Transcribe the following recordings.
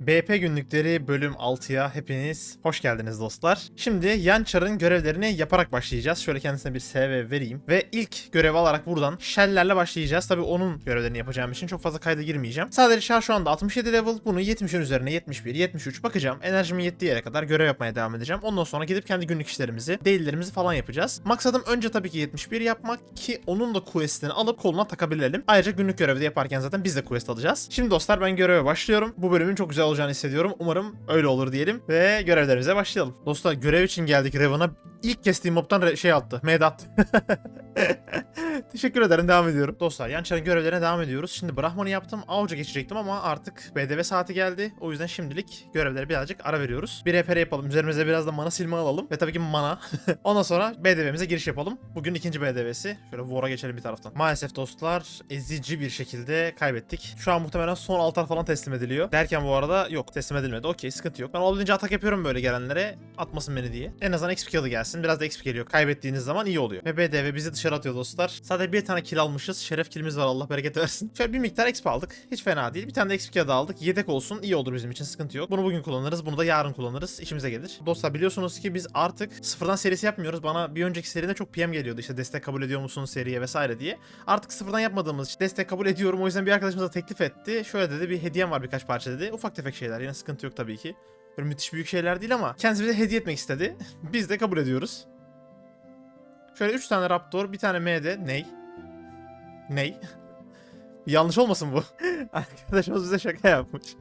BP günlükleri bölüm 6'ya hepiniz hoş geldiniz dostlar. Şimdi Yançar'ın görevlerini yaparak başlayacağız. Şöyle kendisine bir CV vereyim. Ve ilk görev alarak buradan Shell'lerle başlayacağız. Tabii onun görevlerini yapacağım için çok fazla kayda girmeyeceğim. Sadece Shell şu anda 67 level. Bunu 70'in üzerine 71, 73 bakacağım. Enerjimin yettiği yere kadar görev yapmaya devam edeceğim. Ondan sonra gidip kendi günlük işlerimizi, değillerimizi falan yapacağız. Maksadım önce tabii ki 71 yapmak ki onun da quest'ini alıp koluna takabilelim. Ayrıca günlük görevde yaparken zaten biz de quest alacağız. Şimdi dostlar ben göreve başlıyorum. Bu bölümün çok güzel olacağını hissediyorum. Umarım öyle olur diyelim ve görevlerimize başlayalım. Dostlar görev için geldik Raven'a. İlk kestiğim mobtan re- şey attı. Med attı. Teşekkür ederim devam ediyorum. Dostlar Yançar'ın görevlerine devam ediyoruz. Şimdi Brahman'ı yaptım. Avcı geçecektim ama artık BDV saati geldi. O yüzden şimdilik görevlere birazcık ara veriyoruz. Bir repere yapalım. Üzerimize biraz da mana silme alalım. Ve tabii ki mana. Ondan sonra BDV'mize giriş yapalım. Bugün ikinci BDV'si. Şöyle War'a geçelim bir taraftan. Maalesef dostlar ezici bir şekilde kaybettik. Şu an muhtemelen son altar falan teslim ediliyor. Derken bu arada yok teslim edilmedi. Okey sıkıntı yok. Ben olabildiğince atak yapıyorum böyle gelenlere. Atmasın beni diye. En azından XP kill'ı gelsin. Biraz da XP geliyor. Kaybettiğiniz zaman iyi oluyor. Ve BDV bizi dışarı atıyor dostlar. Sadece bir tane kill almışız. Şeref killimiz var Allah bereket versin. Şöyle bir miktar XP aldık. Hiç fena değil. Bir tane de XP kill'ı aldık. Yedek olsun. iyi olur bizim için sıkıntı yok. Bunu bugün kullanırız. Bunu da yarın kullanırız. İşimize gelir. Dostlar biliyorsunuz ki biz artık sıfırdan serisi yapmıyoruz. Bana bir önceki seride çok PM geliyordu. İşte destek kabul ediyor musun seriye vesaire diye. Artık sıfırdan yapmadığımız için destek kabul ediyorum. O yüzden bir arkadaşımız da teklif etti. Şöyle dedi bir hediyem var birkaç parça dedi. Ufak tefek şeyler. Yine sıkıntı yok tabii ki. Böyle müthiş büyük şeyler değil ama kendisi bize hediye etmek istedi. Biz de kabul ediyoruz. Şöyle 3 tane Raptor, bir tane MD. Ney? Ney? Yanlış olmasın bu? Arkadaşımız bize şaka yapmış.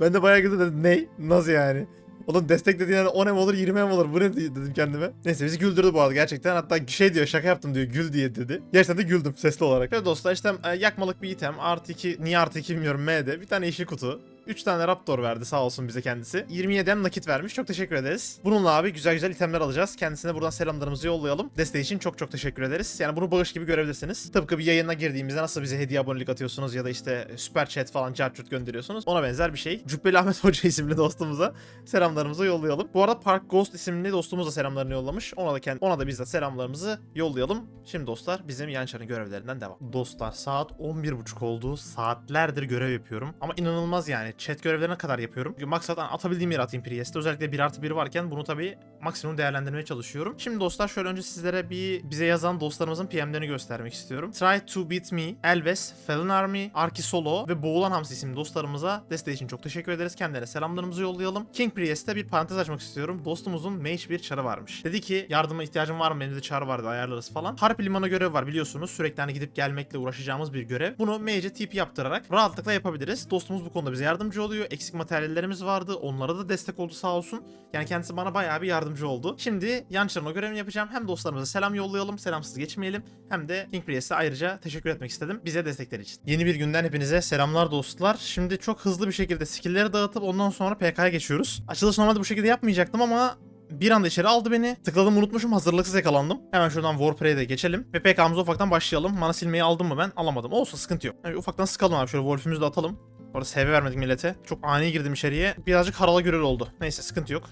ben de bayağı güldüm. Ney? Nasıl yani? Oğlum destek dediğin yani 10 em olur 20 em olur. Bu ne dedim kendime. Neyse bizi güldürdü bu arada gerçekten. Hatta şey diyor şaka yaptım diyor gül diye dedi. Gerçekten de güldüm sesli olarak. Ve dostlar işte e, yakmalık bir item. Artı 2 niye artı 2 bilmiyorum M'de. Bir tane yeşil kutu. 3 tane Raptor verdi sağ olsun bize kendisi. 27 em nakit vermiş. Çok teşekkür ederiz. Bununla abi güzel güzel itemler alacağız. Kendisine buradan selamlarımızı yollayalım. Desteği için çok çok teşekkür ederiz. Yani bunu bağış gibi görebilirsiniz. Tıpkı bir yayına girdiğimizde nasıl bize hediye abonelik atıyorsunuz ya da işte süper chat falan cartçut gönderiyorsunuz. Ona benzer bir şey. Cübbeli Ahmet Hoca isimli dostumuza selamlarımızı yollayalım. Bu arada Park Ghost isimli dostumuz da selamlarını yollamış. Ona da kend- ona da biz de selamlarımızı yollayalım. Şimdi dostlar bizim Yançar'ın görevlerinden devam. Dostlar saat 11.30 oldu. Saatlerdir görev yapıyorum. Ama inanılmaz yani. Chat görevlerine kadar yapıyorum. Çünkü maksat atabildiğim yere atayım Priest'te. Özellikle 1 artı 1 varken bunu tabii maksimum değerlendirmeye çalışıyorum. Şimdi dostlar şöyle önce sizlere bir bize yazan dostlarımızın PM'lerini göstermek istiyorum. Try to beat me, Elves, Fallen Army, Arki Solo ve Boğulan Hamsi isimli dostlarımıza desteği için çok teşekkür ederiz. Kendilerine selamlarımızı yollayalım. King Priest'te bir parantez açmak istiyorum. Dostumuzun mage bir çarı varmış. Dedi ki yardıma ihtiyacım var mı? Benim de çar vardı ayarlarız falan. Harp limana görev var biliyorsunuz. Sürekli hani gidip gelmekle uğraşacağımız bir görev. Bunu mage'e TP yaptırarak rahatlıkla yapabiliriz. Dostumuz bu konuda bize yardımcı oluyor. Eksik materyallerimiz vardı. Onlara da destek oldu sağ olsun. Yani kendisi bana bayağı bir yardımcı oldu. Şimdi yançlarına görevini yapacağım. Hem dostlarımıza selam yollayalım. Selamsız geçmeyelim. Hem de King Priest'e ayrıca teşekkür etmek istedim. Bize destekleri için. Yeni bir günden hepinize selamlar dostlar. Şimdi çok hızlı bir şekilde skill'leri dağıtıp ondan sonra PK'ya geçiyoruz. Açılış normalde bu şekilde yapmayacaktım ama bir anda içeri aldı beni. Tıkladım unutmuşum hazırlıksız yakalandım. Hemen şuradan Warpray'e de geçelim. Ve PK'mıza ufaktan başlayalım. Mana silmeyi aldım mı ben? Alamadım. Olsa sıkıntı yok. Yani ufaktan sıkalım abi. Şöyle Wolf'ümüzü de atalım. Bu arada vermedik millete. Çok ani girdim içeriye. Birazcık harala gürül oldu. Neyse sıkıntı yok.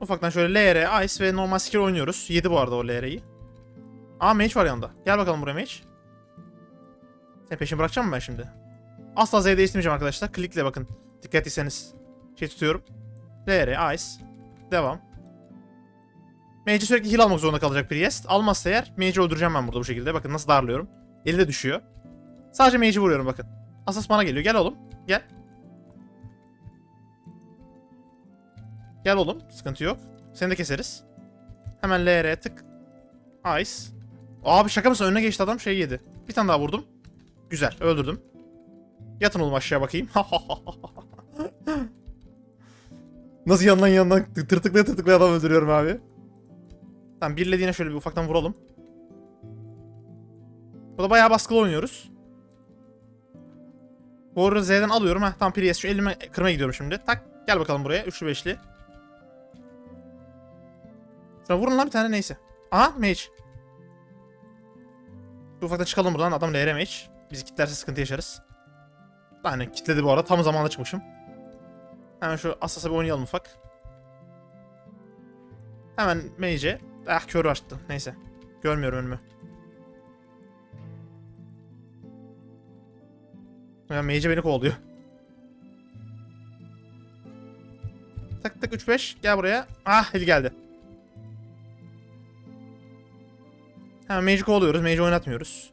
Ufaktan şöyle LR, Ice ve normal skill oynuyoruz. 7 bu arada o LR'yi. Aa mage var yanında. Gel bakalım buraya mage. Sen peşimi bırakacağım mı ben şimdi? Asla Z değiştirmeyeceğim arkadaşlar. Klikle bakın. Dikkat etseniz. Şey tutuyorum. LR, Ice. Devam. Mage'i sürekli heal almak zorunda kalacak Priest. Almazsa eğer Mage'i öldüreceğim ben burada bu şekilde. Bakın nasıl darlıyorum. Eli de düşüyor. Sadece Mage'i vuruyorum bakın. Asas bana geliyor. Gel oğlum. Gel. Gel oğlum. Sıkıntı yok. Seni de keseriz. Hemen LR tık. Ice. Abi şaka mısın? Önüne geçti adam şey yedi. Bir tane daha vurdum. Güzel. Öldürdüm. Yatın oğlum aşağı bakayım. Nasıl yandan yandan tırtıklaya tırtıklaya adam öldürüyorum abi. Tamam birlediğine şöyle bir ufaktan vuralım. Bu da bayağı baskılı oynuyoruz. Arada Z'den alıyorum. Heh, tam Prius şu elime kırmaya gidiyorum şimdi. Tak gel bakalım buraya. Üçlü beşli. Şuna vurun lan bir tane neyse. Aha mage. Bir ufaktan çıkalım buradan. Adam LR mage. Bizi kitlerse sıkıntı yaşarız. Yani kitledi bu arada. Tam zamanında çıkmışım. Hemen şu Assas'a bir oynayalım ufak. Hemen mage'e. Ah körü açtı. Neyse. Görmüyorum önümü. Ya Mage'e beni kovalıyor. Tak tak 3-5 gel buraya. Ah el geldi. Hemen Mage'i kovalıyoruz. Mage'i oynatmıyoruz.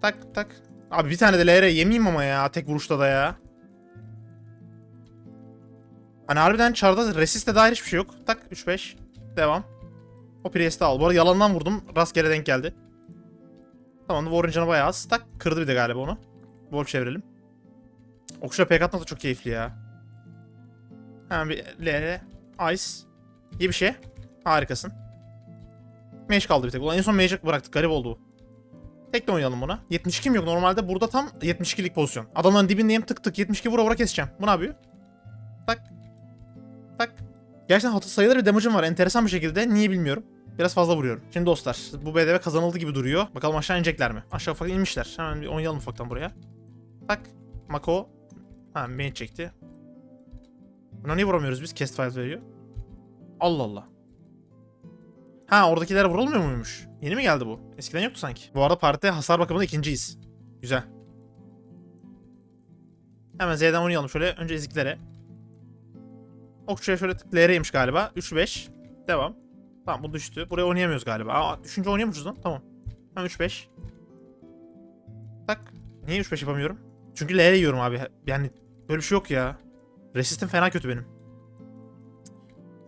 Tak tak. Abi bir tane de LR yemeyeyim ama ya. Tek vuruşta da ya. Hani harbiden çarda resiste dair hiçbir şey yok. Tak 3-5. Devam. O Priest'i al. Bu arada yalandan vurdum. Rastgele denk geldi. Tamam Warren canı bayağı az. Tak kırdı bir de galiba onu. Bol çevirelim. Okşa pek atmak da çok keyifli ya. Hemen bir LR. Ice. İyi bir şey. Harikasın. Mage kaldı bir tek. Ulan en son Mage bıraktık. Garip oldu bu. Tek de oynayalım buna. 72'm yok. Normalde burada tam 72'lik pozisyon. Adamların dibindeyim tık tık 72 vura vura keseceğim. Bu ne yapıyor? Tak. Tak. Gerçekten hata sayılır bir damage'ım var. Enteresan bir şekilde. Niye bilmiyorum. Biraz fazla vuruyorum. Şimdi dostlar bu BDV kazanıldı gibi duruyor. Bakalım aşağı inecekler mi? Aşağı ufak inmişler. Hemen bir oynayalım ufaktan buraya. Tak. Mako. Ha main çekti. Buna niye vuramıyoruz biz? Cast file veriyor. Allah Allah. Ha oradakiler vurulmuyor muymuş? Yeni mi geldi bu? Eskiden yoktu sanki. Bu arada partide hasar bakımında ikinciyiz. Güzel. Hemen Z'den oynayalım şöyle. Önce eziklere. Okçuya şöyle tık LR'ymiş galiba. 3-5. Devam. Tamam bu düştü. Buraya oynayamıyoruz galiba. Aa düşünce oynayamıyoruz lan. Tamam. Hemen 3-5. Tak. Niye 3-5 yapamıyorum? Çünkü LR yiyorum abi. Yani böyle bir şey yok ya. Resistim fena kötü benim.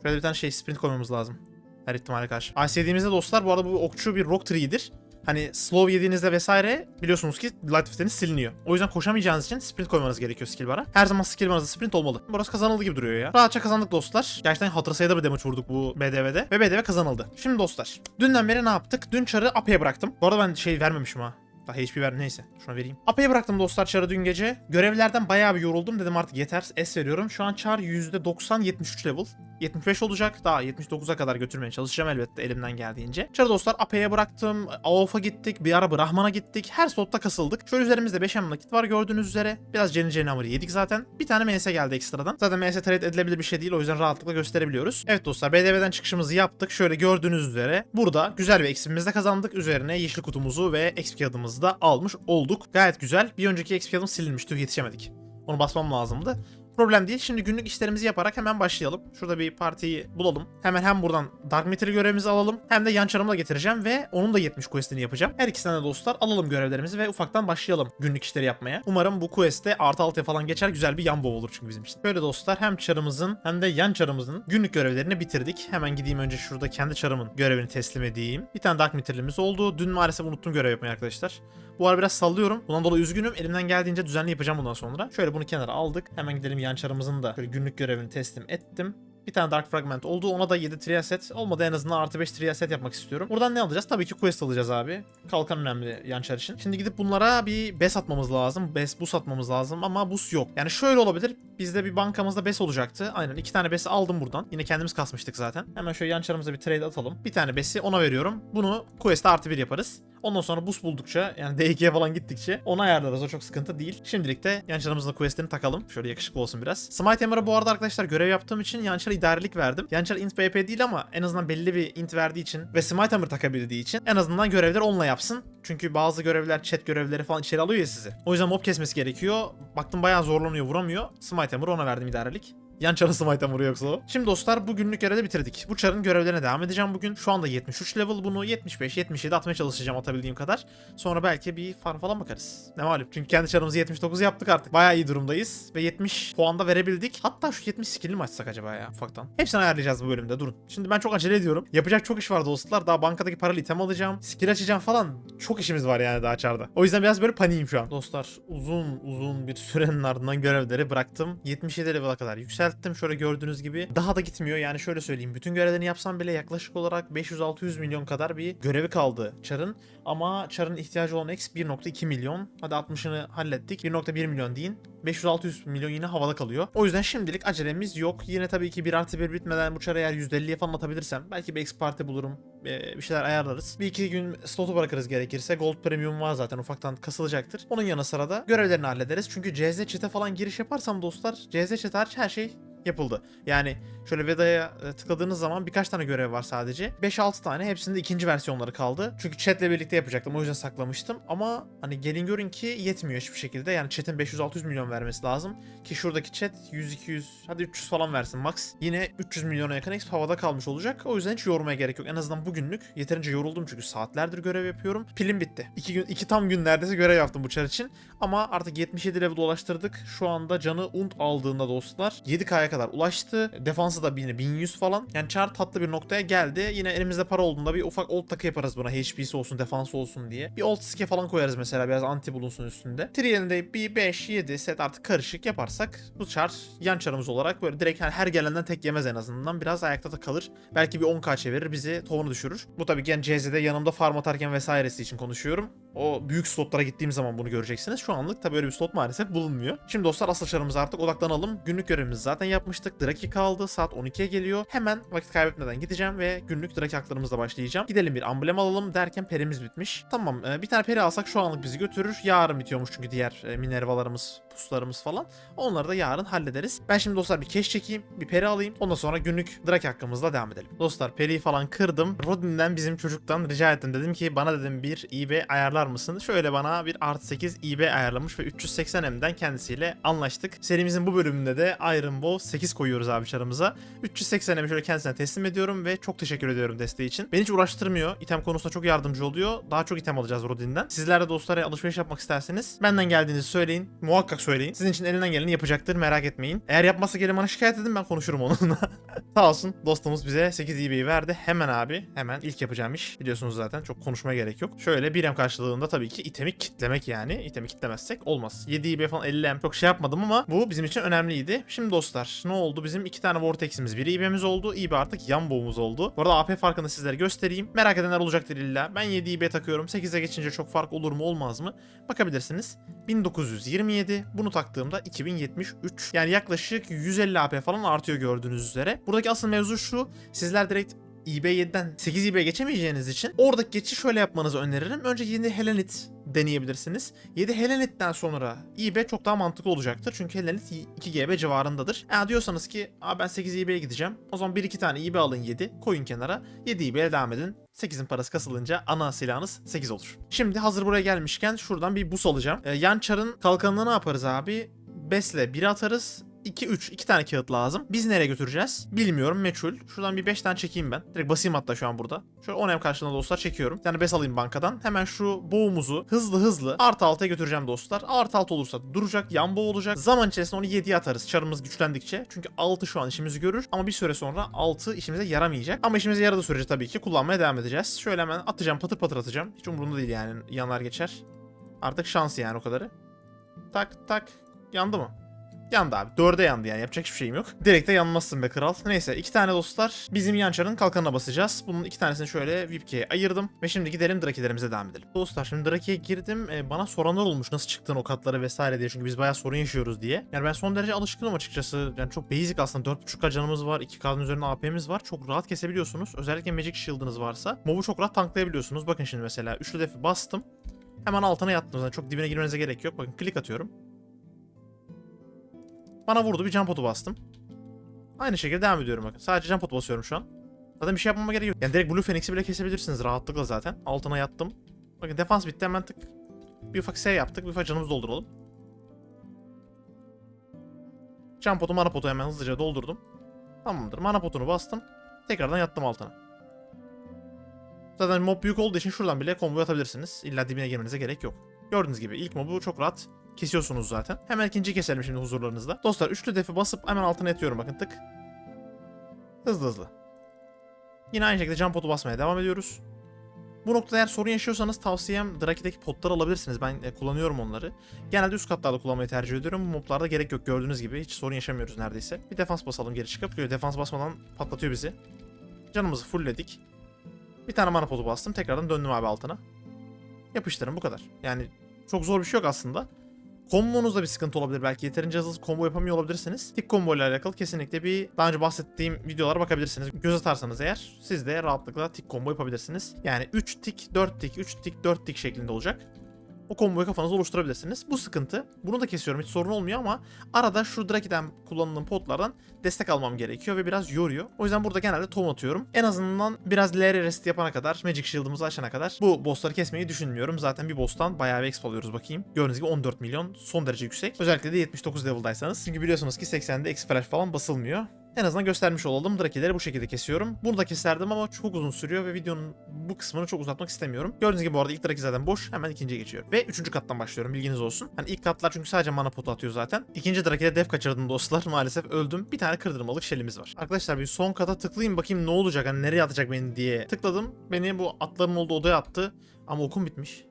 Şöyle bir tane şey sprint koymamız lazım. Her ihtimale karşı. Ice dostlar bu arada bu okçu bir rock tree'dir. Hani slow yediğinizde vesaire biliyorsunuz ki light fift'iniz siliniyor. O yüzden koşamayacağınız için sprint koymanız gerekiyor skill bara. Her zaman skill baranızda sprint olmalı. Burası kazanıldı gibi duruyor ya. Rahatça kazandık dostlar. Gerçekten hatır sayıda bir damage vurduk bu BDV'de. Ve BDV kazanıldı. Şimdi dostlar. Dünden beri ne yaptık? Dün çarı AP'ye bıraktım. Bu arada ben şey vermemişim ha. Daha HP ver neyse. Şuna vereyim. AP'ye bıraktım dostlar çarı dün gece. Görevlerden bayağı bir yoruldum. Dedim artık yeter. S veriyorum. Şu an çar %90 73 level. 75 olacak. Daha 79'a kadar götürmeye çalışacağım elbette elimden geldiğince. Çarı dostlar AP'ye bıraktım. AOF'a gittik. Bir ara Brahman'a gittik. Her slotta kasıldık. Şöyle üzerimizde 5 em nakit var gördüğünüz üzere. Biraz Jenny Jenny yedik zaten. Bir tane MS geldi ekstradan. Zaten MS trade edilebilir bir şey değil. O yüzden rahatlıkla gösterebiliyoruz. Evet dostlar BDV'den çıkışımızı yaptık. Şöyle gördüğünüz üzere. Burada güzel bir XP'mizi de kazandık. Üzerine yeşil kutumuzu ve XP kağıdımızı da almış olduk. Gayet güzel. Bir önceki XP kağıdım silinmişti. Yetişemedik. Onu basmam lazımdı. Problem değil. Şimdi günlük işlerimizi yaparak hemen başlayalım. Şurada bir partiyi bulalım. Hemen hem buradan Dark Matter görevimizi alalım. Hem de yan çarımı da getireceğim ve onun da 70 questini yapacağım. Her ikisinden de dostlar alalım görevlerimizi ve ufaktan başlayalım günlük işleri yapmaya. Umarım bu quest'te artı altıya falan geçer. Güzel bir yan olur çünkü bizim için. Böyle dostlar hem çarımızın hem de yan çarımızın günlük görevlerini bitirdik. Hemen gideyim önce şurada kendi çarımın görevini teslim edeyim. Bir tane Dark Matter'imiz oldu. Dün maalesef unuttum görev yapmayı arkadaşlar. Bu ara biraz sallıyorum. Bundan dolayı üzgünüm. Elimden geldiğince düzenli yapacağım bundan sonra. Şöyle bunu kenara aldık. Hemen gidelim yan çarımızın da şöyle günlük görevini teslim ettim. Bir tane Dark Fragment oldu. Ona da 7 trial set. Olmadı en azından artı 5 trial set yapmak istiyorum. Buradan ne alacağız? Tabii ki quest alacağız abi. Kalkan önemli yançar için. Şimdi gidip bunlara bir bes atmamız lazım. Bes bus atmamız lazım ama bus yok. Yani şöyle olabilir. Bizde bir bankamızda bes olacaktı. Aynen iki tane besi aldım buradan. Yine kendimiz kasmıştık zaten. Hemen şöyle yançarımıza bir trade atalım. Bir tane besi ona veriyorum. Bunu quest'e artı 1 yaparız. Ondan sonra bus buldukça yani D2'ye falan gittikçe onu ayarlarız. O çok sıkıntı değil. Şimdilik de yançarımızla quest'ini takalım. Şöyle yakışıklı olsun biraz. Smite Hammer'a bu arada arkadaşlar görev yaptığım için yançara idarelik verdim. Yançar int BP değil ama en azından belli bir int verdiği için ve Smite Hammer takabildiği için en azından görevler onunla yapsın. Çünkü bazı görevler chat görevleri falan içeri alıyor ya sizi. O yüzden mob kesmesi gerekiyor. Baktım bayağı zorlanıyor vuramıyor. Smite Hammer'ı ona verdim idarelik. Yan çarı vuruyor yoksa o. Şimdi dostlar bu günlük görevi bitirdik. Bu çarın görevlerine devam edeceğim bugün. Şu anda 73 level bunu 75 77 atmaya çalışacağım atabildiğim kadar. Sonra belki bir farm falan bakarız. Ne malum. Çünkü kendi çarımızı 79 yaptık artık. Bayağı iyi durumdayız. Ve 70 puanda verebildik. Hatta şu 70 skill'i mi açsak acaba ya ufaktan? Hepsini ayarlayacağız bu bölümde durun. Şimdi ben çok acele ediyorum. Yapacak çok iş var dostlar. Daha bankadaki paralı item alacağım. Skill açacağım falan. Çok işimiz var yani daha çarda. O yüzden biraz böyle paniğim şu an. Dostlar uzun uzun bir sürenin ardından görevleri bıraktım. 77 level'a kadar yükselttim. Şöyle gördüğünüz gibi daha da gitmiyor. Yani şöyle söyleyeyim. Bütün görevlerini yapsam bile yaklaşık olarak 500-600 milyon kadar bir görevi kaldı Char'ın. Ama Char'ın ihtiyacı olan X 1.2 milyon. Hadi 60'ını hallettik. 1.1 milyon deyin. 500-600 milyon yine havada kalıyor. O yüzden şimdilik acelemiz yok. Yine tabii ki 1 artı 1 bitmeden bu çarı eğer %50'ye falan atabilirsem belki bir X parti bulurum. Ee, bir şeyler ayarlarız. Bir iki gün slotu bırakırız gerekirse. Gold Premium var zaten ufaktan kasılacaktır. Onun yanı sıra da görevlerini hallederiz. Çünkü CZ chat'e falan giriş yaparsam dostlar CZ chat hariç her şey yapıldı. Yani şöyle Veda'ya e, tıkladığınız zaman birkaç tane görev var sadece. 5-6 tane hepsinde ikinci versiyonları kaldı. Çünkü chatle birlikte yapacaktım o yüzden saklamıştım. Ama hani gelin görün ki yetmiyor hiçbir şekilde. Yani chat'in 500-600 milyon vermesi lazım. Ki şuradaki chat 100-200 hadi 300 falan versin max. Yine 300 milyona yakın exp havada kalmış olacak. O yüzden hiç yormaya gerek yok. En azından bugünlük yeterince yoruldum çünkü saatlerdir görev yapıyorum. Pilim bitti. 2 gün 2 tam gün neredeyse görev yaptım bu çar için. Ama artık 77 level ulaştırdık. Şu anda canı unt aldığında dostlar 7K'ya kadar ulaştı. Defansı da yine 1100 falan. Yani çar tatlı bir noktaya geldi. Yine elimizde para olduğunda bir ufak old takı yaparız buna. HP'si olsun, defansı olsun diye. Bir old skill falan koyarız mesela biraz anti bulunsun üstünde. Trial'inde bir 5-7 set artık karışık yaparsak bu çar yan çarımız olarak böyle direkt her gelenden tek yemez en azından. Biraz ayakta da kalır. Belki bir 10k çevirir bizi tohumunu düşürür. Bu tabii ki yani CZ'de yanımda farm atarken vesairesi için konuşuyorum. O büyük slotlara gittiğim zaman bunu göreceksiniz. Şu anlık tabii öyle bir slot maalesef bulunmuyor. Şimdi dostlar asıl çarımıza artık odaklanalım. Günlük görevimizi zaten yapmıştık. Draki kaldı. Saat 12'ye geliyor. Hemen vakit kaybetmeden gideceğim ve günlük Draki haklarımızla başlayacağım. Gidelim bir amblem alalım derken perimiz bitmiş. Tamam e, bir tane peri alsak şu anlık bizi götürür. Yarın bitiyormuş çünkü diğer e, minervalarımız, puslarımız falan. Onları da yarın hallederiz. Ben şimdi dostlar bir keş çekeyim, bir peri alayım. Ondan sonra günlük Draki hakkımızla devam edelim. Dostlar periyi falan kırdım. Rodin'den bizim çocuktan rica ettim. Dedim ki bana dedim bir IB ayarlar mısın? Şöyle bana bir artı 8 IB ayarlamış ve 380M'den kendisiyle anlaştık. Serimizin bu bölümünde de Iron Bow 8 koyuyoruz abi çarımıza. 380M'i şöyle kendisine teslim ediyorum ve çok teşekkür ediyorum desteği için. Beni hiç uğraştırmıyor. İtem konusunda çok yardımcı oluyor. Daha çok item alacağız Rodin'den. Sizler de dostlara alışveriş yapmak isterseniz benden geldiğinizi söyleyin. Muhakkak söyleyin. Sizin için elinden geleni yapacaktır merak etmeyin. Eğer yapmazsa gelin bana şikayet edin ben konuşurum onunla. Sağ olsun dostumuz bize 8 EB'yi verdi. Hemen abi hemen ilk yapacağım iş. Biliyorsunuz zaten çok konuşmaya gerek yok. Şöyle 1M karşılığında tabii ki itemi kitlemek yani. İtemi kitlemezsek olmaz. 7 EB falan 50M çok şey yapmadım ama bu bizim için önemliydi. Şimdi dostlar ne oldu? Bizim iki tane Vortex'imiz, bir EB'miz oldu. EB artık yan boğumuz oldu. Bu arada AP farkını sizlere göstereyim. Merak edenler olacaktır illa. Ben 7 EB takıyorum. 8'e geçince çok fark olur mu olmaz mı? Bakabilirsiniz. 1927. Bunu taktığımda 2073. Yani yaklaşık 150 AP falan artıyor gördüğünüz üzere. Buradaki asıl mevzu şu. Sizler direkt eBay7'den 8 eBay geçemeyeceğiniz için oradaki geçişi şöyle yapmanızı öneririm. Önce 7 Helenit deneyebilirsiniz. 7 Helenit'ten sonra eBay çok daha mantıklı olacaktır. Çünkü Helenit 2 GB civarındadır. Eğer diyorsanız ki Aa, ben 8 eBay'e gideceğim. O zaman 1-2 tane eBay alın 7. Koyun kenara. 7 eBay'e devam edin. 8'in parası kasılınca ana silahınız 8 olur. Şimdi hazır buraya gelmişken şuradan bir bus alacağım. Ee, yan çarın kalkanını ne yaparız abi? Besle 1 atarız. 2 3 2 tane kağıt lazım. Biz nereye götüreceğiz? Bilmiyorum meçhul. Şuradan bir 5 tane çekeyim ben. Direkt basayım hatta şu an burada. Şöyle 10 em karşılığında dostlar çekiyorum. Bir tane alayım bankadan. Hemen şu boğumuzu hızlı hızlı artı altıya götüreceğim dostlar. Artı altı olursa duracak. Yan boğ olacak. Zaman içerisinde onu 7'ye atarız. Çarımız güçlendikçe. Çünkü 6 şu an işimizi görür. Ama bir süre sonra 6 işimize yaramayacak. Ama işimize yaradığı sürece tabii ki kullanmaya devam edeceğiz. Şöyle hemen atacağım patır patır atacağım. Hiç umurumda değil yani yanar geçer. Artık şans yani o kadarı. Tak tak. Yandı mı? Yandı abi. Dörde yandı yani. Yapacak hiçbir şeyim yok. Direkt de yanmazsın be kral. Neyse iki tane dostlar. Bizim yançarın kalkanına basacağız. Bunun iki tanesini şöyle Vipke'ye ayırdım. Ve şimdi gidelim Drakilerimize devam edelim. Dostlar şimdi Draki'ye girdim. Ee, bana soranlar olmuş nasıl çıktın o katlara vesaire diye. Çünkü biz bayağı sorun yaşıyoruz diye. Yani ben son derece alışkınım açıkçası. Yani çok basic aslında. 4.5k canımız var. 2k'nın üzerinde AP'miz var. Çok rahat kesebiliyorsunuz. Özellikle Magic Shield'ınız varsa. Mob'u çok rahat tanklayabiliyorsunuz. Bakın şimdi mesela. Üçlü defi bastım. Hemen altına yattım. zaten. çok dibine girmenize gerek yok. Bakın klik atıyorum. Bana vurdu bir jump potu bastım. Aynı şekilde devam ediyorum bakın. Sadece jump potu basıyorum şu an. Zaten bir şey yapmama gerek yok. Yani direkt Blue Phoenix'i bile kesebilirsiniz rahatlıkla zaten. Altına yattım. Bakın defans bitti hemen tık. Bir ufak S yaptık. Bir ufak canımızı dolduralım. Jump potu mana potu hemen hızlıca doldurdum. Tamamdır. Mana potunu bastım. Tekrardan yattım altına. Zaten mob büyük olduğu için şuradan bile combo atabilirsiniz. İlla dibine girmenize gerek yok. Gördüğünüz gibi ilk mobu çok rahat kesiyorsunuz zaten. Hemen ikinciyi keselim şimdi huzurlarınızda. Dostlar üçlü defi basıp hemen altına yatıyorum bakın tık. Hızlı hızlı. Yine aynı şekilde jump potu basmaya devam ediyoruz. Bu noktada eğer sorun yaşıyorsanız tavsiyem Draki'deki potları alabilirsiniz. Ben e, kullanıyorum onları. Genelde üst katlarda kullanmayı tercih ediyorum. Bu moblarda gerek yok gördüğünüz gibi. Hiç sorun yaşamıyoruz neredeyse. Bir defans basalım geri çıkıp. Defans basmadan patlatıyor bizi. Canımızı fullledik. Bir tane mana potu bastım. Tekrardan döndüm abi altına. Yapıştırın bu kadar. Yani çok zor bir şey yok aslında. Kombonuzda bir sıkıntı olabilir belki. Yeterince hızlı combo yapamıyor olabilirsiniz. Tik combo ile alakalı kesinlikle bir daha önce bahsettiğim videolara bakabilirsiniz. Göz atarsanız eğer siz de rahatlıkla tik combo yapabilirsiniz. Yani 3 tik, 4 tik, 3 tik, 4 tik şeklinde olacak. O komboyu kafanızda oluşturabilirsiniz. Bu sıkıntı. Bunu da kesiyorum hiç sorun olmuyor ama arada şu Draki'den kullanılan potlardan destek almam gerekiyor ve biraz yoruyor. O yüzden burada genelde tom atıyorum. En azından biraz LR rest yapana kadar, Magic Shield'ımızı açana kadar bu bossları kesmeyi düşünmüyorum. Zaten bir boss'tan bayağı bir exp alıyoruz bakayım. Gördüğünüz gibi 14 milyon son derece yüksek. Özellikle de 79 level'daysanız. Çünkü biliyorsunuz ki 80'de X flash falan basılmıyor. En azından göstermiş olalım. Drakileri bu şekilde kesiyorum. Bunu da keserdim ama çok uzun sürüyor ve videonun bu kısmını çok uzatmak istemiyorum. Gördüğünüz gibi bu arada ilk Draki zaten boş. Hemen ikinciye geçiyorum. Ve üçüncü kattan başlıyorum bilginiz olsun. Hani ilk katlar çünkü sadece mana potu atıyor zaten. İkinci Draki'de def kaçırdım dostlar. Maalesef öldüm. Bir tane kırdırmalık şelimiz var. Arkadaşlar bir son kata tıklayayım bakayım ne olacak. Hani nereye atacak beni diye. Tıkladım. Beni bu atların olduğu odaya attı. Ama okum bitmiş.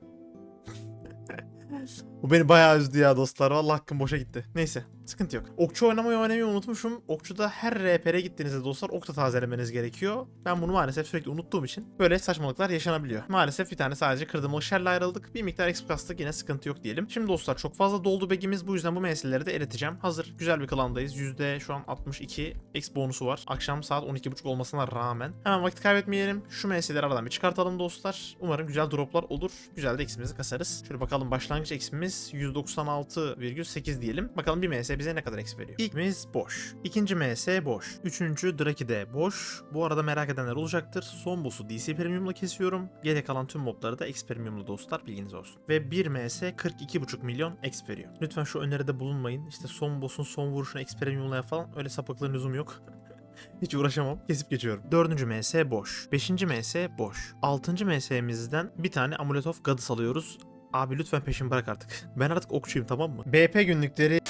Bu beni bayağı üzdü ya dostlar. Vallahi hakkım boşa gitti. Neyse sıkıntı yok. Okçu oynamayı oynamayı unutmuşum. Okçuda her RP'ye gittiğinizde dostlar okta tazelemeniz gerekiyor. Ben bunu maalesef sürekli unuttuğum için böyle saçmalıklar yaşanabiliyor. Maalesef bir tane sadece kırdığım şerle ayrıldık. Bir miktar exp kastık yine sıkıntı yok diyelim. Şimdi dostlar çok fazla doldu begimiz. Bu yüzden bu meseleleri de eriteceğim. Hazır güzel bir klandayız. Yüzde şu an 62 exp bonusu var. Akşam saat 12.30 olmasına rağmen. Hemen vakit kaybetmeyelim. Şu meseleleri aradan bir çıkartalım dostlar. Umarım güzel droplar olur. Güzel de expimizi kasarız. Şöyle bakalım başlangıç expimiz 196,8 diyelim. Bakalım bir MS bize ne kadar exp veriyor. İlk MS boş. İkinci MS boş. Üçüncü Draki de boş. Bu arada merak edenler olacaktır. Son boss'u DC Premium'la kesiyorum. Geri kalan tüm mobları da X Premium'la dostlar bilginiz olsun. Ve 1 MS 42,5 milyon exp veriyor. Lütfen şu öneride bulunmayın. İşte son boss'un son vuruşunu X Premium'la falan öyle sapıklığın lüzum yok. Hiç uğraşamam. Kesip geçiyorum. Dördüncü MS boş. Beşinci MS boş. Altıncı MS'mizden bir tane Amulet of Goddess alıyoruz. Abi lütfen peşimi bırak artık. Ben artık okçuyum tamam mı? BP günlükleri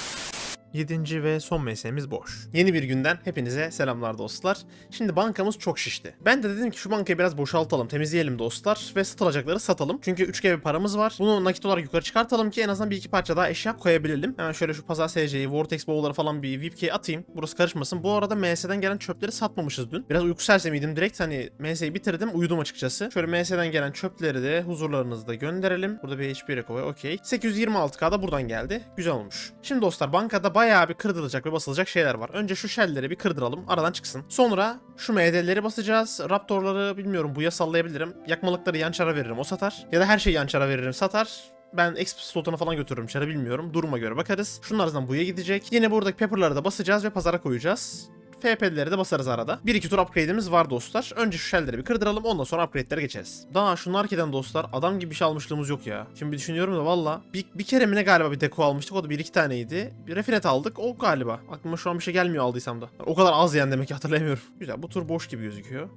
7. ve son mesleğimiz boş. Yeni bir günden hepinize selamlar dostlar. Şimdi bankamız çok şişti. Ben de dedim ki şu bankayı biraz boşaltalım, temizleyelim dostlar ve satılacakları satalım. Çünkü 3G bir paramız var. Bunu nakit olarak yukarı çıkartalım ki en azından bir iki parça daha eşya koyabilelim. Hemen şöyle şu pazar SC'yi, Vortex Bowl'ları falan bir VIP'ye atayım. Burası karışmasın. Bu arada MS'den gelen çöpleri satmamışız dün. Biraz uyku sersemiydim direkt hani MS'yi bitirdim uyudum açıkçası. Şöyle MS'den gelen çöpleri de huzurlarınızda gönderelim. Burada bir HP recovery okey. 826k da buradan geldi. Güzel olmuş. Şimdi dostlar bankada bayağı bir kırdırılacak ve basılacak şeyler var. Önce şu shell'leri bir kırdıralım. Aradan çıksın. Sonra şu MD'leri basacağız. Raptorları bilmiyorum buya sallayabilirim. Yakmalıkları yançara veririm o satar. Ya da her şeyi yançara veririm satar. Ben exp slotuna falan götürürüm çara bilmiyorum. Duruma göre bakarız. Şunlardan buya gidecek. Yine buradaki pepper'ları da basacağız ve pazara koyacağız. FP'leri de basarız arada. 1-2 tur upgrade'imiz var dostlar. Önce şu shell'leri bir kırdıralım ondan sonra upgrade'lere geçeriz. Daha şu Narki'den dostlar adam gibi bir şey almışlığımız yok ya. Şimdi bir düşünüyorum da valla bir, bir kere mi ne galiba bir deko almıştık o da 1-2 taneydi. Bir refinet aldık o galiba. Aklıma şu an bir şey gelmiyor aldıysam da. O kadar az yani demek ki hatırlayamıyorum. Güzel bu tur boş gibi gözüküyor.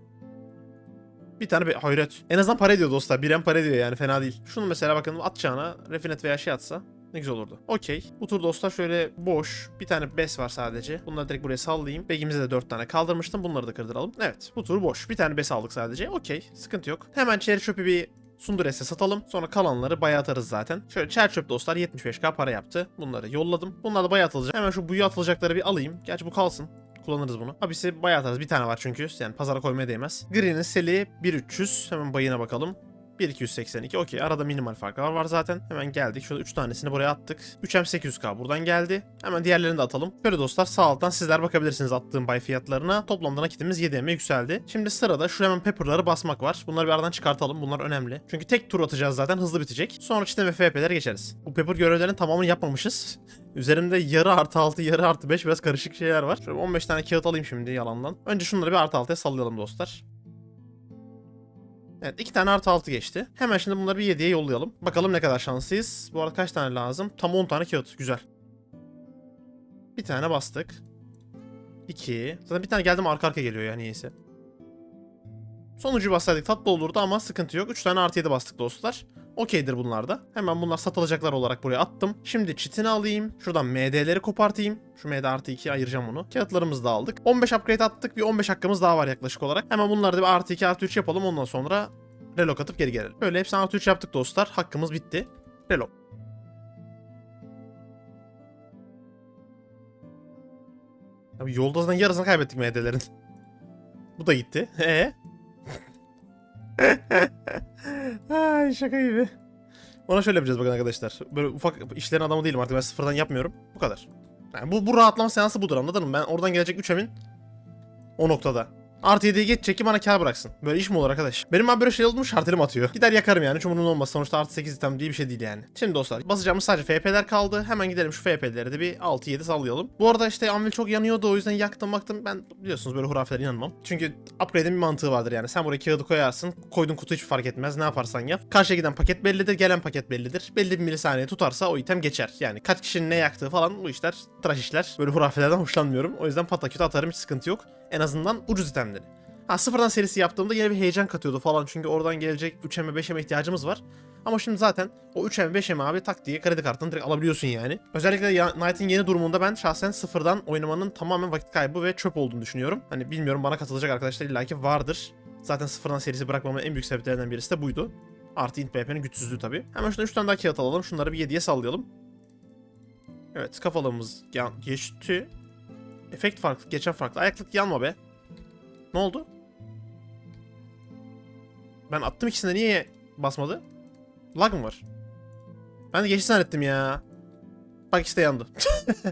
Bir tane bir hayret. En azından para ediyor dostlar. Biren para ediyor yani fena değil. Şunu mesela bakın atacağına refinet veya şey atsa ne güzel olurdu. Okey. Bu tur dostlar şöyle boş. Bir tane bes var sadece. Bunları direkt buraya sallayayım. Begimize de 4 tane kaldırmıştım. Bunları da kırdıralım. Evet. Bu tur boş. Bir tane bes aldık sadece. Okey. Sıkıntı yok. Hemen çeri çöpü bir Sundures'e satalım. Sonra kalanları baya atarız zaten. Şöyle çer çöp dostlar 75k para yaptı. Bunları yolladım. Bunlar da baya atılacak. Hemen şu buyu atılacakları bir alayım. Gerçi bu kalsın kullanırız bunu. Abisi bayağı atarız. Bir tane var çünkü. Yani pazara koymaya değmez. Green'in seli 1300. Hemen bayına bakalım. 1282 okey arada minimal farklar var zaten. Hemen geldik. Şurada 3 tanesini buraya attık. 3M 800k buradan geldi. Hemen diğerlerini de atalım. Böyle dostlar sağ alttan sizler bakabilirsiniz attığım bay fiyatlarına. Toplamda nakitimiz 7M'e yükseldi. Şimdi sırada şu hemen pepper'ları basmak var. Bunları bir aradan çıkartalım. Bunlar önemli. Çünkü tek tur atacağız zaten hızlı bitecek. Sonra çitem ve FP'lere geçeriz. Bu pepper görevlerinin tamamını yapmamışız. Üzerimde yarı artı 6 yarı artı 5 biraz karışık şeyler var. Şöyle 15 tane kağıt alayım şimdi yalandan. Önce şunları bir artı 6'ya sallayalım dostlar. Evet iki tane artı 6 geçti. Hemen şimdi bunları bir 7'ye yollayalım. Bakalım ne kadar şanslıyız. Bu arada kaç tane lazım? Tam 10 tane kağıt. Güzel. Bir tane bastık. 2. Zaten bir tane geldim arka arka geliyor yani niyeyse. Sonucu bassaydık tatlı olurdu ama sıkıntı yok. 3 tane artı 7 bastık dostlar. Okeydir bunlar da. Hemen bunlar satılacaklar olarak buraya attım. Şimdi çitini alayım. Şuradan MD'leri kopartayım. Şu MD artı 2'ye ayıracağım onu. Kağıtlarımızı da aldık. 15 upgrade attık. Bir 15 hakkımız daha var yaklaşık olarak. Hemen bunları da bir artı 2 artı 3 yapalım. Ondan sonra relok atıp geri gelelim. Böyle hepsini artı 3 yaptık dostlar. Hakkımız bitti. Relok. Abi yolda zaten yarısını kaybettik MD'lerin. Bu da gitti. Ee? Ay şaka gibi. Ona şöyle yapacağız bakın arkadaşlar. Böyle ufak işlerin adamı değilim artık ben sıfırdan yapmıyorum. Bu kadar. Yani bu, bu rahatlama seansı budur anladın mı? Ben oradan gelecek 3 emin o noktada. Artı 7'ye geçecek ki bana kar bıraksın. Böyle iş mi olur arkadaş? Benim abi böyle şey oldu mu şartelim atıyor. Gider yakarım yani. Hiç umurumda olmaz. Sonuçta artı 8 item diye bir şey değil yani. Şimdi dostlar basacağımız sadece FP'ler kaldı. Hemen gidelim şu FP'leri de bir 6-7 sallayalım. Bu arada işte Anvil çok yanıyordu o yüzden yaktım baktım. Ben biliyorsunuz böyle hurafelere inanmam. Çünkü upgrade'in bir mantığı vardır yani. Sen buraya kağıdı koyarsın. Koyduğun kutu hiç fark etmez. Ne yaparsan yap. Karşıya giden paket bellidir. Gelen paket bellidir. Belli bir milisaniye tutarsa o item geçer. Yani kaç kişinin ne yaktığı falan bu işler tıraş işler. Böyle hurafelerden hoşlanmıyorum. O yüzden pataküte atarım hiç sıkıntı yok. En azından ucuz itemleri. Ha sıfırdan serisi yaptığımda yine bir heyecan katıyordu falan. Çünkü oradan gelecek 3M 5M ihtiyacımız var. Ama şimdi zaten o 3M 5M abi tak diye kredi kartını direkt alabiliyorsun yani. Özellikle Knight'in yeni durumunda ben şahsen sıfırdan oynamanın tamamen vakit kaybı ve çöp olduğunu düşünüyorum. Hani bilmiyorum bana katılacak arkadaşlar illaki vardır. Zaten sıfırdan serisi bırakmamın en büyük sebeplerinden birisi de buydu. Artı int BP'nin güçsüzlüğü tabii. Hemen şuradan 3 tane daha kağıt alalım. Şunları bir 7'ye sallayalım. Evet kafalığımız geçti. Efekt farklı, geçen farklı. Ayaklık yanma be. Ne oldu? Ben attım ikisini de niye basmadı? Lag mı var? Ben de geçti zannettim ya. Bak işte yandı.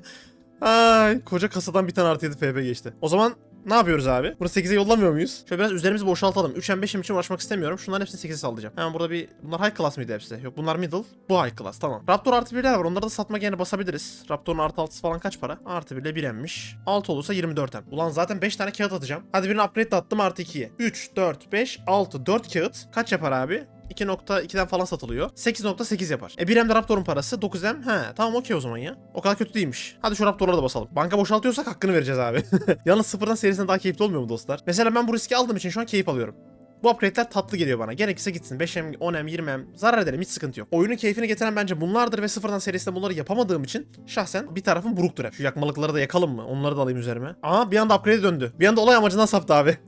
Ay koca kasadan bir tane artı 7 FP geçti. O zaman ne yapıyoruz abi? Bunu 8'e yollamıyor muyuz? Şöyle biraz üzerimizi boşaltalım. 3M 5M için uğraşmak istemiyorum. Şunların hepsini 8'e sallayacağım. Hemen burada bir... Bunlar high class mıydı hepsi? Yok bunlar middle. Bu high class tamam. Raptor artı 1'ler var. Onları da satmak yerine basabiliriz. Raptor'un artı 6'sı falan kaç para? Artı 1 ile 1M'miş. 6 olursa 24M. Ulan zaten 5 tane kağıt atacağım. Hadi birini upgrade de attım artı 2'ye. 3, 4, 5, 6, 4 kağıt. Kaç yapar abi? 2.2'den falan satılıyor. 8.8 yapar. E 1M de Raptor'un parası 9M. He tamam okey o zaman ya. O kadar kötü değilmiş. Hadi şu Raptor'lara da basalım. Banka boşaltıyorsak hakkını vereceğiz abi. Yalnız sıfırdan serisinde daha keyifli olmuyor mu dostlar? Mesela ben bu riski aldığım için şu an keyif alıyorum. Bu upgrade'ler tatlı geliyor bana. Gerekirse gitsin. 5M, 10M, 20M zarar ederim hiç sıkıntı yok. Oyunun keyfini getiren bence bunlardır ve sıfırdan serisinde bunları yapamadığım için şahsen bir tarafım buruktur hep. Şu yakmalıkları da yakalım mı? Onları da alayım üzerime. Aa bir anda upgrade döndü. Bir anda olay amacından saptı abi.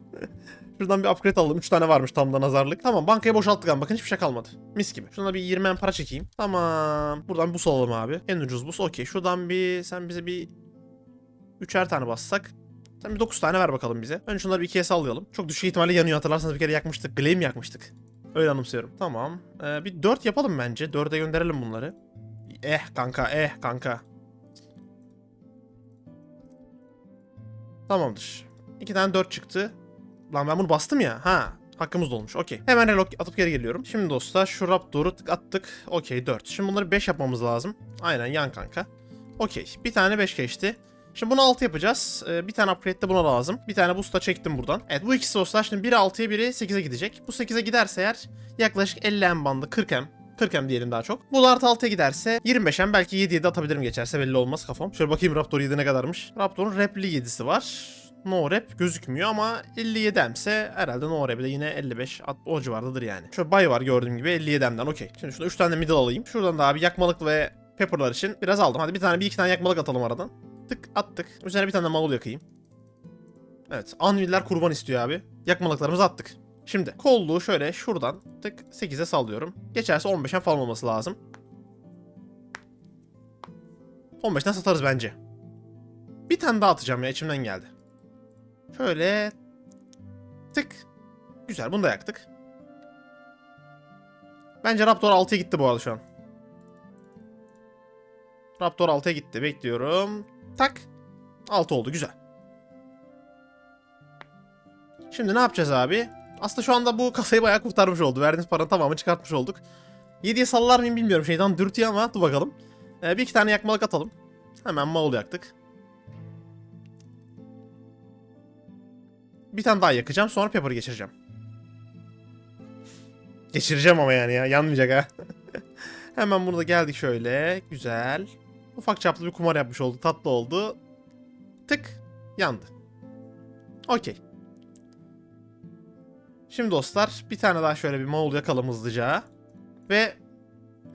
Şuradan bir upgrade alalım. 3 tane varmış tam da nazarlık. Tamam bankaya boşalttık ama bakın hiçbir şey kalmadı. Mis gibi. Şuna bir 20 en para çekeyim. Tamam. Buradan bus alalım abi. En ucuz bus okey. Şuradan bir sen bize bir üçer tane bassak. Sen bir 9 tane ver bakalım bize. Önce şunları bir ikiye sallayalım. Çok düşük ihtimalle yanıyor hatırlarsanız bir kere yakmıştık. Glaive yakmıştık. Öyle anımsıyorum. Tamam. Ee, bir 4 yapalım bence. 4'e gönderelim bunları. Eh kanka eh kanka. Tamamdır. 2 tane 4 çıktı. Lan ben bunu bastım ya. Ha. Hakkımız dolmuş. Okey. Hemen relok atıp geri geliyorum. Şimdi dostlar şu Raptor'u tık attık. Okey 4. Şimdi bunları 5 yapmamız lazım. Aynen yan kanka. Okey. Bir tane 5 geçti. Şimdi bunu 6 yapacağız. Ee, bir tane upgrade de buna lazım. Bir tane boost da çektim buradan. Evet bu ikisi dostlar şimdi biri 6'ya biri 8'e gidecek. Bu 8'e giderse eğer yaklaşık 50 M bandı 40 M 40M diyelim daha çok. Bu artı 6'ya giderse 25M belki 7'ye de atabilirim geçerse belli olmaz kafam. Şöyle bakayım Raptor 7 ne kadarmış. Raptor'un repli 7'si var. No rep gözükmüyor ama 57 M'se herhalde no rep'de yine 55 at- o civardadır yani. Şöyle bay var gördüğüm gibi 57 M'den okey. Şimdi şurada 3 tane de middle alayım. Şuradan da abi yakmalık ve pepperlar için biraz aldım. Hadi bir tane bir iki tane yakmalık atalım aradan. Tık attık. Üzerine bir tane de marul yakayım. Evet anviller kurban istiyor abi. Yakmalıklarımızı attık. Şimdi kolluğu şöyle şuradan tık 8'e sallıyorum. Geçerse 15'e falan olması lazım. 15'ten satarız bence. Bir tane daha atacağım ya içimden geldi. Şöyle tık. Güzel bunu da yaktık. Bence Raptor 6'ya gitti bu arada şu an. Raptor 6'ya gitti. Bekliyorum. Tak. 6 oldu. Güzel. Şimdi ne yapacağız abi? Aslında şu anda bu kasayı bayağı kurtarmış oldu. Verdiğimiz paranın tamamını çıkartmış olduk. 7'ye sallar mıyım bilmiyorum. Şeytan dürtüyor ama dur bakalım. Ee, bir iki tane yakmalık atalım. Hemen Maul yaktık. Bir tane daha yakacağım. Sonra Pepper'ı geçireceğim. Geçireceğim ama yani ya. Yanmayacak ha. Hemen bunu da geldik şöyle. Güzel. Ufak çaplı bir kumar yapmış olduk. Tatlı oldu. Tık. Yandı. Okey. Şimdi dostlar bir tane daha şöyle bir Maul yakalım hızlıca. Ve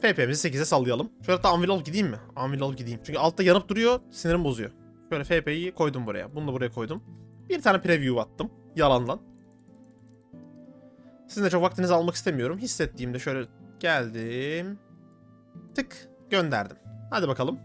FP'mizi 8'e sallayalım. Şöyle da Anvil olup gideyim mi? Anvil olup gideyim. Çünkü altta yanıp duruyor. Sinirim bozuyor. Şöyle FP'yi koydum buraya. Bunu da buraya koydum. Bir tane preview attım. Yalandan. Sizin de çok vaktinizi almak istemiyorum. Hissettiğimde şöyle geldim. Tık gönderdim. Hadi bakalım.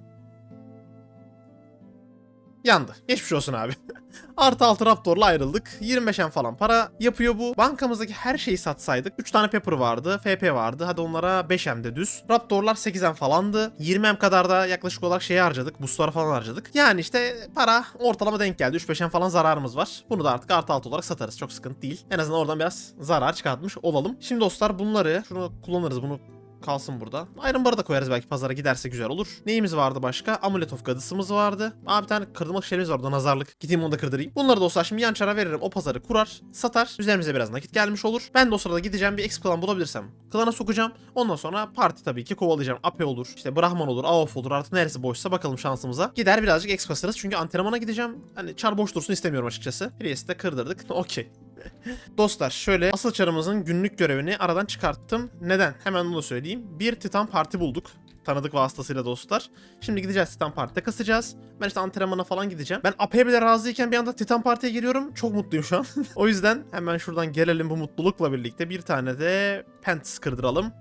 Yandı. Geçmiş olsun abi. Artı 6 Raptor'la ayrıldık. 25'en falan para yapıyor bu. Bankamızdaki her şeyi satsaydık. 3 tane Pepper vardı, FP vardı. Hadi onlara 5M de düz. Raptor'lar 8M falandı. 20M kadar da yaklaşık olarak şeye harcadık. Boostlara falan harcadık. Yani işte para ortalama denk geldi. 3-5M falan zararımız var. Bunu da artık artı 6 olarak satarız. Çok sıkıntı değil. En azından oradan biraz zarar çıkartmış olalım. Şimdi dostlar bunları şunu kullanırız. Bunu kalsın burada. Iron Bar'ı da koyarız belki pazara giderse güzel olur. Neyimiz vardı başka? Amulet of Goddess'ımız vardı. Aa bir tane kırdırmalık şeyimiz vardı nazarlık. Gideyim onu da kırdırayım. Bunları dostlar şimdi yan çara veririm. O pazarı kurar, satar. Üzerimize biraz nakit gelmiş olur. Ben de o sırada gideceğim bir exp klan bulabilirsem. Klana sokacağım. Ondan sonra parti tabii ki kovalayacağım. Ape olur, işte Brahman olur, Aof olur artık neresi boşsa bakalım şansımıza. Gider birazcık exp kasarız çünkü antrenmana gideceğim. Hani çar boş dursun istemiyorum açıkçası. Priest'i de kırdırdık. Okey. Dostlar şöyle asıl çarımızın günlük görevini aradan çıkarttım. Neden? Hemen onu da söyleyeyim. Bir Titan Parti bulduk. Tanıdık vasıtasıyla dostlar. Şimdi gideceğiz Titan Parti'de kasacağız. Ben işte antrenmana falan gideceğim. Ben AP'ye bile razıyken bir anda Titan Parti'ye giriyorum. Çok mutluyum şu an. o yüzden hemen şuradan gelelim bu mutlulukla birlikte. Bir tane de Pants kırdıralım.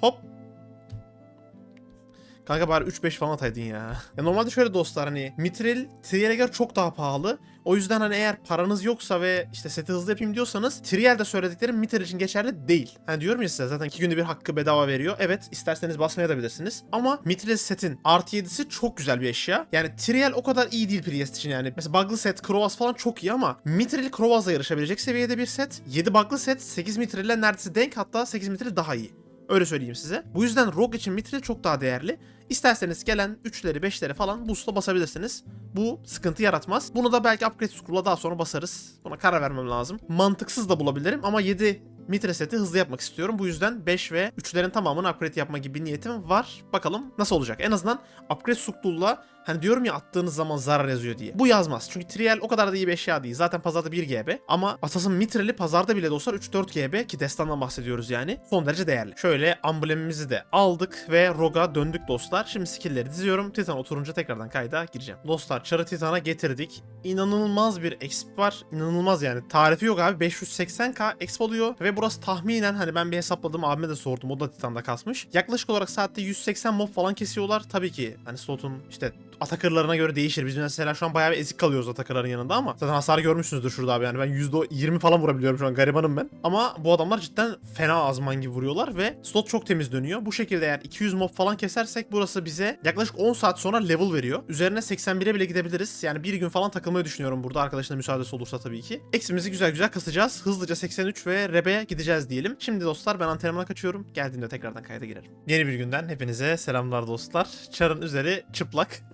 Hop. Kanka bari 3-5 falan ataydın ya. Ya normalde şöyle dostlar hani Mitril Trial'e göre çok daha pahalı. O yüzden hani eğer paranız yoksa ve işte seti hızlı yapayım diyorsanız Trial'de söylediklerim Mitril için geçerli değil. Hani diyorum ya size zaten 2 günde bir hakkı bedava veriyor. Evet isterseniz basmaya da bilirsiniz. Ama Mitril setin artı 7'si çok güzel bir eşya. Yani Trial o kadar iyi değil Priest için yani. Mesela Bug'lı set, Krovaz falan çok iyi ama Mitril Krovaz'la yarışabilecek seviyede bir set. 7 Bug'lı set 8 Mitril'le neredeyse denk hatta 8 Mitril daha iyi. Öyle söyleyeyim size. Bu yüzden Rogue için Mithril çok daha değerli. İsterseniz gelen 3'leri 5'leri falan boost'a basabilirsiniz. Bu sıkıntı yaratmaz. Bunu da belki Upgrade School'a daha sonra basarız. Buna karar vermem lazım. Mantıksız da bulabilirim ama 7 Mitre seti hızlı yapmak istiyorum. Bu yüzden 5 ve 3'lerin tamamını upgrade yapma gibi bir niyetim var. Bakalım nasıl olacak. En azından upgrade sukluğuyla hani diyorum ya attığınız zaman zarar yazıyor diye. Bu yazmaz. Çünkü Trial o kadar da iyi bir eşya değil. Zaten pazarda 1 GB. Ama Asas'ın Mitrel'i pazarda bile dostlar 3-4 GB ki destandan bahsediyoruz yani. Son derece değerli. Şöyle amblemimizi de aldık ve Rogue'a döndük dostlar. Şimdi skill'leri diziyorum. Titan oturunca tekrardan kayda gireceğim. Dostlar Çarı Titan'a getirdik. İnanılmaz bir exp var. İnanılmaz yani. Tarifi yok abi. 580k exp oluyor ve burası tahminen hani ben bir hesapladım abime de sordum. O da Titan'da kasmış. Yaklaşık olarak saatte 180 mob falan kesiyorlar. Tabii ki hani slotun işte atakırlarına göre değişir. Biz mesela şu an bayağı bir ezik kalıyoruz atakırların yanında ama zaten hasar görmüşsünüzdür şurada abi yani ben %20 falan vurabiliyorum şu an garibanım ben. Ama bu adamlar cidden fena azman gibi vuruyorlar ve slot çok temiz dönüyor. Bu şekilde eğer 200 mob falan kesersek burası bize yaklaşık 10 saat sonra level veriyor. Üzerine 81'e bile gidebiliriz. Yani bir gün falan takılmayı düşünüyorum burada arkadaşına müsaadesi olursa tabii ki. Eksimizi güzel güzel kasacağız. Hızlıca 83 ve Rebe'ye gideceğiz diyelim. Şimdi dostlar ben antrenmana kaçıyorum. Geldiğimde tekrardan kayda girerim. Yeni bir günden hepinize selamlar dostlar. Çarın üzeri çıplak.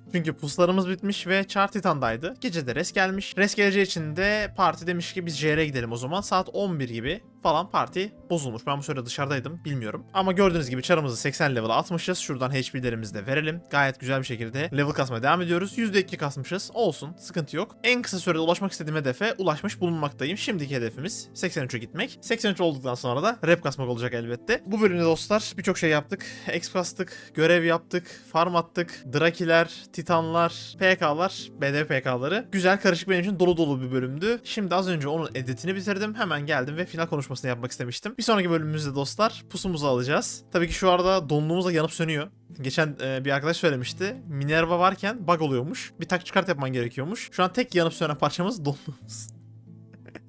Çünkü puslarımız bitmiş ve Char Titan'daydı. Gece de res gelmiş. Res geleceği için de parti demiş ki biz JR'e gidelim o zaman. Saat 11 gibi falan parti bozulmuş. Ben bu sırada dışarıdaydım bilmiyorum. Ama gördüğünüz gibi çarımızı 80 level'a atmışız. Şuradan HP'lerimizi de verelim. Gayet güzel bir şekilde level kasmaya devam ediyoruz. %2 kasmışız. Olsun sıkıntı yok. En kısa sürede ulaşmak istediğim hedefe ulaşmış bulunmaktayım. Şimdiki hedefimiz 83'e gitmek. 83 olduktan sonra da rep kasmak olacak elbette. Bu bölümde dostlar birçok şey yaptık. Exp kastık, görev yaptık, farm attık, Drakiler, Titanlar, PK'lar, BD PK'ları. Güzel karışık benim için dolu dolu bir bölümdü. Şimdi az önce onun editini bitirdim. Hemen geldim ve final konuşmasını yapmak istemiştim. Bir sonraki bölümümüzde dostlar pusumuzu alacağız. Tabii ki şu arada donluğumuz da yanıp sönüyor. Geçen e, bir arkadaş söylemişti. Minerva varken bug oluyormuş. Bir tak çıkart yapman gerekiyormuş. Şu an tek yanıp sönen parçamız donluğumuz.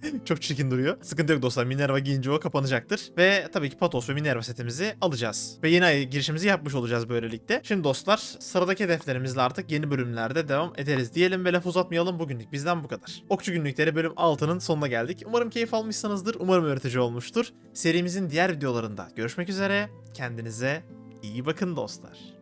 Çok çirkin duruyor. Sıkıntı yok dostlar. Minerva giyince o kapanacaktır. Ve tabii ki Patos ve Minerva setimizi alacağız. Ve yeni ay girişimizi yapmış olacağız böylelikle. Şimdi dostlar sıradaki hedeflerimizle artık yeni bölümlerde devam ederiz diyelim ve laf uzatmayalım. Bugünlük bizden bu kadar. Okçu günlükleri bölüm 6'nın sonuna geldik. Umarım keyif almışsınızdır. Umarım öğretici olmuştur. Serimizin diğer videolarında görüşmek üzere. Kendinize iyi bakın dostlar.